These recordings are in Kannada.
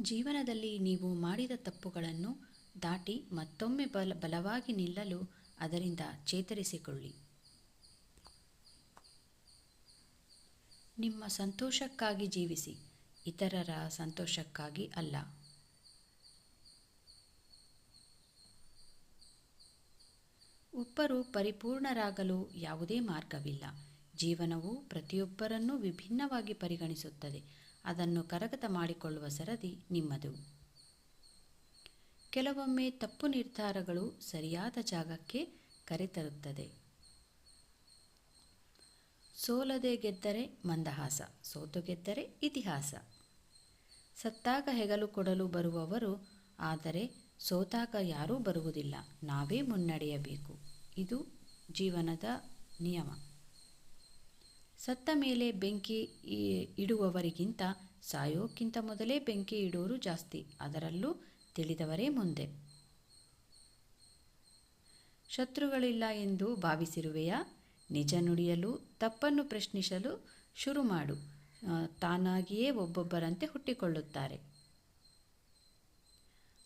ಜೀವನದಲ್ಲಿ ನೀವು ಮಾಡಿದ ತಪ್ಪುಗಳನ್ನು ದಾಟಿ ಮತ್ತೊಮ್ಮೆ ಬಲ, ಬಲವಾಗಿ ನಿಲ್ಲಲು ಅದರಿಂದ ಚೇತರಿಸಿಕೊಳ್ಳಿ. ನಿಮ್ಮ ಸಂತೋಷಕ್ಕಾಗಿ ಜೀವಿಸಿ, ಇತರರ ಸಂತೋಷಕ್ಕಾಗಿ ಅಲ್ಲ. ಒಬ್ಬರು ಪರಿಪೂರ್ಣರಾಗಲು ಯಾವುದೇ ಮಾರ್ಗವಿಲ್ಲ. ಜೀವನವು ಪ್ರತಿಯೊಬ್ಬರನ್ನೂ ವಿಭಿನ್ನವಾಗಿ ಪರಿಗಣಿಸುತ್ತದೆ. ಅದನ್ನು ಕರಗತ ಮಾಡಿಕೊಳ್ಳುವ ಸರದಿ ನಿಮ್ಮದು. ಕೆಲವೊಮ್ಮೆ ತಪ್ಪು ನಿರ್ಧಾರಗಳು ಸರಿಯಾದ ಜಾಗಕ್ಕೆ ಕರೆತರುತ್ತದೆ. ಸೋಲದೆ ಗೆದ್ದರೆ ಮಂದಹಾಸ, ಸೋತು ಗೆದ್ದರೆ ಇತಿಹಾಸ. ಸತ್ತಾಗ ಹೆಗಲು ಕೊಡಲು ಬರುವವರು, ಆದರೆ ಸೋತಾಗ ಯಾರೂ ಬರುವುದಿಲ್ಲ. ನಾವೇ ಮುನ್ನಡೆಯಬೇಕು. ಇದು ಜೀವನದ ನಿಯಮ. ಸತ್ತ ಮೇಲೆ ಬೆಂಕಿ ಇಡುವವರಿಗಿಂತ ಸಾಯೋಕ್ಕಿಂತ ಮೊದಲೇ ಬೆಂಕಿ ಇಡೋರು ಜಾಸ್ತಿ, ಅದರಲ್ಲೂ ತಿಳಿದವರೇ ಮುಂದೆ. ಶತ್ರುಗಳಿಲ್ಲ ಎಂದು ಭಾವಿಸಿರುವೆಯಾ? ನಿಜ ನುಡಿಯಲು, ತಪ್ಪನ್ನು ಪ್ರಶ್ನಿಸಲು ಶುರು ಮಾಡು. ತಾನಾಗಿಯೇ ಒಬ್ಬೊಬ್ಬರಂತೆ ಹುಟ್ಟಿಕೊಳ್ಳುತ್ತಾರೆ.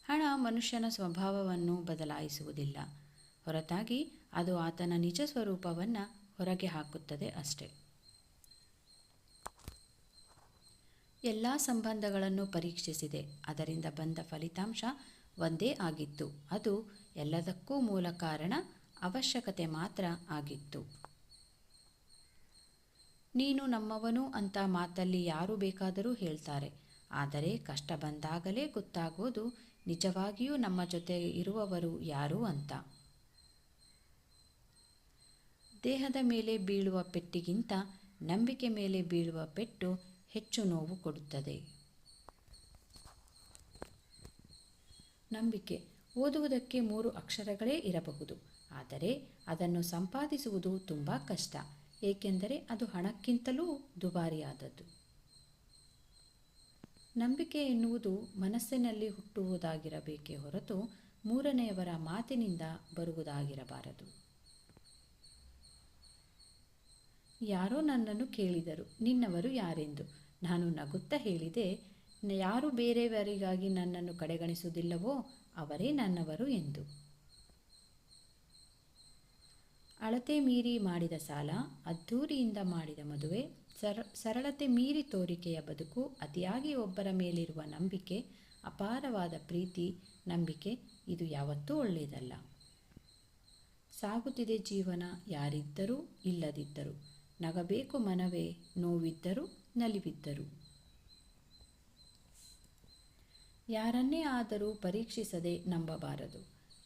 ಹಣ ಮನುಷ್ಯನ ಸ್ವಭಾವವನ್ನು ಬದಲಾಯಿಸುವುದಿಲ್ಲ. ಹೊರತಾಗಿ ಅದು ಆತನ ನಿಜ ಸ್ವರೂಪವನ್ನು ಹೊರಗೆ ಹಾಕುತ್ತದೆ ಅಷ್ಟೆ. ಎಲ್ಲ ಸಂಬಂಧಗಳನ್ನು ಪರೀಕ್ಷಿಸಿದೆ. ಅದರಿಂದ ಬಂದ ಫಲಿತಾಂಶ ಒಂದೇ ಆಗಿತ್ತು. ಅದು ಎಲ್ಲದಕ್ಕೂ ಮೂಲ ಕಾರಣ ಅವಶ್ಯಕತೆ ಮಾತ್ರ ಆಗಿತ್ತು. ನೀನು ನಮ್ಮವನು ಅಂತ ಮಾತಲ್ಲಿ ಯಾರು ಬೇಕಾದರೂ ಹೇಳ್ತಾರೆ. ಆದರೆ ಕಷ್ಟ ಬಂದಾಗಲೇ ಗೊತ್ತಾಗೋದು ನಿಜವಾಗಿಯೂ ನಮ್ಮ ಜೊತೆ ಇರುವವರು ಯಾರು ಅಂತ. ದೇಹದ ಮೇಲೆ ಬೀಳುವ ಪೆಟ್ಟಿಗಿಂತ ನಂಬಿಕೆ ಮೇಲೆ ಬೀಳುವ ಪೆಟ್ಟು ಹೆಚ್ಚು ನೋವು ಕೊಡುತ್ತದೆ. ನಂಬಿಕೆ. ಓದುವುದಕ್ಕೆ ಮೂರು ಅಕ್ಷರಗಳೇ ಇರಬಹುದು. ಆದರೆ ಅದನ್ನು ಸಂಪಾದಿಸುವುದು ತುಂಬ ಕಷ್ಟ. ಏಕೆಂದರೆ ಅದು ಹಣಕ್ಕಿಂತಲೂ ದುಬಾರಿಯಾದದ್ದು. ನಂಬಿಕೆ ಎನ್ನುವುದು ಮನಸ್ಸಿನಲ್ಲಿ ಹುಟ್ಟುವುದಾಗಿರಬೇಕೇ ಹೊರತು ಮೂರನೆಯವರ ಮಾತಿನಿಂದ ಬರುವುದಾಗಿರಬಾರದು. ಯಾರೋ ನನ್ನನ್ನು ಕೇಳಿದರು. ನಿನ್ನವರು ಯಾರೆಂದು? ನಾನು ನಗುತ್ತಾ ಹೇಳಿದೆ "ನ- ಯಾರು ಬೇರೆಯವರಿಗಾಗಿ ನನ್ನನ್ನು ಕಡೆಗಣಿಸುವುದಿಲ್ಲವೋ ಅವರೇ ನನ್ನವರು ಎಂದು. ಅಳತೆ ಮೀರಿ ಮಾಡಿದ ಸಾಲ, ಅದ್ಧೂರಿಯಿಂದ ಮಾಡಿದ ಮದುವೆ, ಸರ, ಸರಳತೆ ಮೀರಿ ತೋರಿಕೆಯ ಬದುಕು, ಅತಿಯಾಗಿ ಒಬ್ಬರ ಮೇಲಿರುವ ನಂಬಿಕೆ, ಅಪಾರವಾದ ಪ್ರೀತಿ, ನಂಬಿಕೆ, ಇದು ಯಾವತ್ತೂ ಒಳ್ಳೆಯದಲ್ಲ. ಸಾಗುತ್ತಿದೆ ಜೀವನ, ಯಾರಿದ್ದರೂ ಇಲ್ಲದಿದ್ದರೂ. ನಗಬೇಕು ಮನವೇ, ನೋವಿದ್ದರೂ ನಲಿವಿದ್ದರು. ಯಾರನ್ನೇ ಆದರೂ ಪರೀಕ್ಷಿಸದೆ ನಂಬಬಾರದು,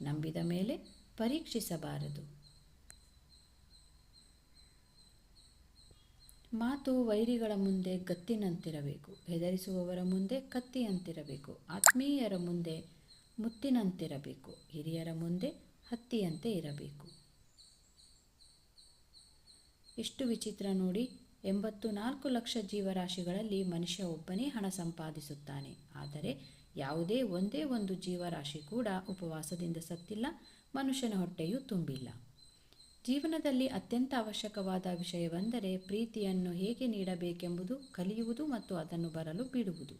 ನಂಬಿದ ಮೇಲೆ ಪರೀಕ್ಷಿಸಬಾರದು. ಮಾತು ವೈರಿಗಳ ಮುಂದೆ ಗತ್ತಿನಂತಿರಬೇಕು, ಹೆದರಿಸುವವರ ಮುಂದೆ ಕತ್ತಿಯಂತಿರಬೇಕು, ಆತ್ಮೀಯರ ಮುಂದೆ ಮುತ್ತಿನಂತಿರಬೇಕು, ಹಿರಿಯರ ಮುಂದೆ ಹತ್ತಿಯಂತೆ ಇರಬೇಕು. ಎಷ್ಟು ವಿಚಿತ್ರ ನೋಡಿ ಎಂಬತ್ತು ನಾಲ್ಕು ಲಕ್ಷ ಜೀವರಾಶಿಗಳಲ್ಲಿ ಮನುಷ್ಯ ಒಬ್ಬನೇ ಹಣ ಸಂಪಾದಿಸುತ್ತಾನೆ. ಆದರೆ ಯಾವುದೇ ಒಂದೇ ಒಂದು ಜೀವರಾಶಿ ಕೂಡ ಉಪವಾಸದಿಂದ ಸತ್ತಿಲ್ಲ, ಮನುಷ್ಯನ ಹೊಟ್ಟೆಯೂ ತುಂಬಿಲ್ಲ. ಜೀವನದಲ್ಲಿ ಅತ್ಯಂತ ಅವಶ್ಯಕವಾದ ವಿಷಯವೆಂದರೆ ಪ್ರೀತಿಯನ್ನು ಹೇಗೆ ನೀಡಬೇಕೆಂಬುದು, ಕಲಿಯುವುದು ಮತ್ತು ಅದನ್ನು ಬರಲು ಬಿಡುವುದು.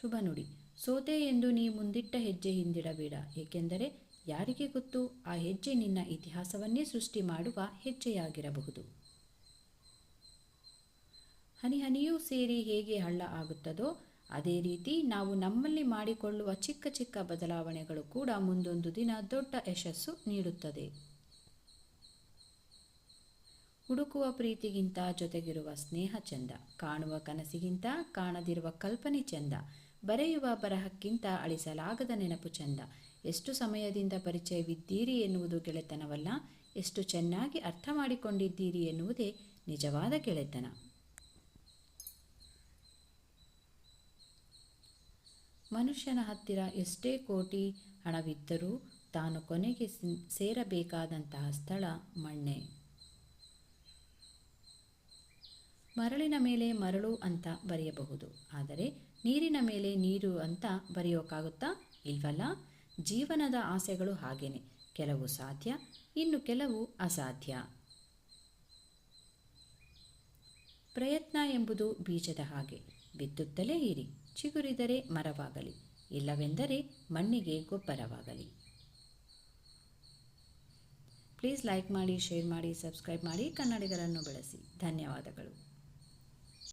ಶುಭ ನುಡಿ, ಸೋತೆ ಎಂದು ನೀ ಮುಂದಿಟ್ಟ ಹೆಜ್ಜೆ ಹಿಂದಿಡಬೇಡ, ಏಕೆಂದರೆ ಯಾರಿಗೆ ಗೊತ್ತು? ಆ ಹೆಜ್ಜೆ ನಿನ್ನ ಇತಿಹಾಸವನ್ನೇ ಸೃಷ್ಟಿ ಮಾಡುವ ಹೆಜ್ಜೆಯಾಗಿರಬಹುದು. ಹನಿ ಹನಿಯೂ ಸೇರಿ ಹೇಗೆ ಹಳ್ಳ ಆಗುತ್ತದೋ, ಅದೇ ರೀತಿ ನಾವು ನಮ್ಮಲ್ಲಿ ಮಾಡಿಕೊಳ್ಳುವ ಚಿಕ್ಕ ಚಿಕ್ಕ ಬದಲಾವಣೆಗಳು ಕೂಡ ಮುಂದೊಂದು ದಿನ ದೊಡ್ಡ ಯಶಸ್ಸು ನೀಡುತ್ತದೆ. ಹುಡುಕುವ ಪ್ರೀತಿಗಿಂತ ಜೊತೆಗಿರುವ ಸ್ನೇಹ ಚೆಂದ, ಕಾಣುವ ಕನಸಿಗಿಂತ ಕಾಣದಿರುವ ಕಲ್ಪನೆ ಚೆಂದ, ಬರೆಯುವ ಬರಹಕ್ಕಿಂತ ಅಳಿಸಲಾಗದ ನೆನಪು ಚೆಂದ ಎಷ್ಟು ಸಮಯದಿಂದ ಪರಿಚಯವಿದ್ದೀರಿ ಎನ್ನುವುದು ಗೆಳೆತನವಲ್ಲ, ಎಷ್ಟು ಚೆನ್ನಾಗಿ ಅರ್ಥ ಮಾಡಿಕೊಂಡಿದ್ದೀರಿ ಎನ್ನುವುದೇ ನಿಜವಾದ ಗೆಳೆತನ. ಮನುಷ್ಯನ ಹತ್ತಿರ ಎಷ್ಟೇ ಕೋಟಿ ಹಣವಿದ್ದರೂ ತಾನು ಕೊನೆಗೆ ಸೇರಬೇಕಾದಂತಹ ಸ್ಥಳ ಮಣ್ಣೆ. ಮರಳಿನ ಮೇಲೆ ಮರಳು ಅಂತ ಬರೆಯಬಹುದು. ಆದರೆ ನೀರಿನ ಮೇಲೆ ನೀರು ಅಂತ ಬರೆಯೋಕ್ಕಾಗುತ್ತಾ ಇಲ್ವಲ್ಲ? ಜೀವನದ ಆಸೆಗಳು ಹಾಗೇನೆ. ಕೆಲವು ಸಾಧ್ಯ, ಇನ್ನು ಕೆಲವು ಅಸಾಧ್ಯ. ಪ್ರಯತ್ನ ಎಂಬುದು ಬೀಜದ ಹಾಗೆ. ಬಿತ್ತುತ್ತಲೇ ಇರಿ, ಚಿಗುರಿದರೆ ಮರವಾಗಲಿ, ಇಲ್ಲವೆಂದರೆ ಮಣ್ಣಿಗೆ ಗೊಬ್ಬರವಾಗಲಿ. ಪ್ಲೀಸ್ ಲೈಕ್ ಮಾಡಿ, ಶೇರ್ ಮಾಡಿ, ಸಬ್ಸ್ಕ್ರೈಬ್ ಮಾಡಿ, ಕನ್ನಡಿಗರನ್ನು ಬಳಸಿ. ಧನ್ಯವಾದಗಳು.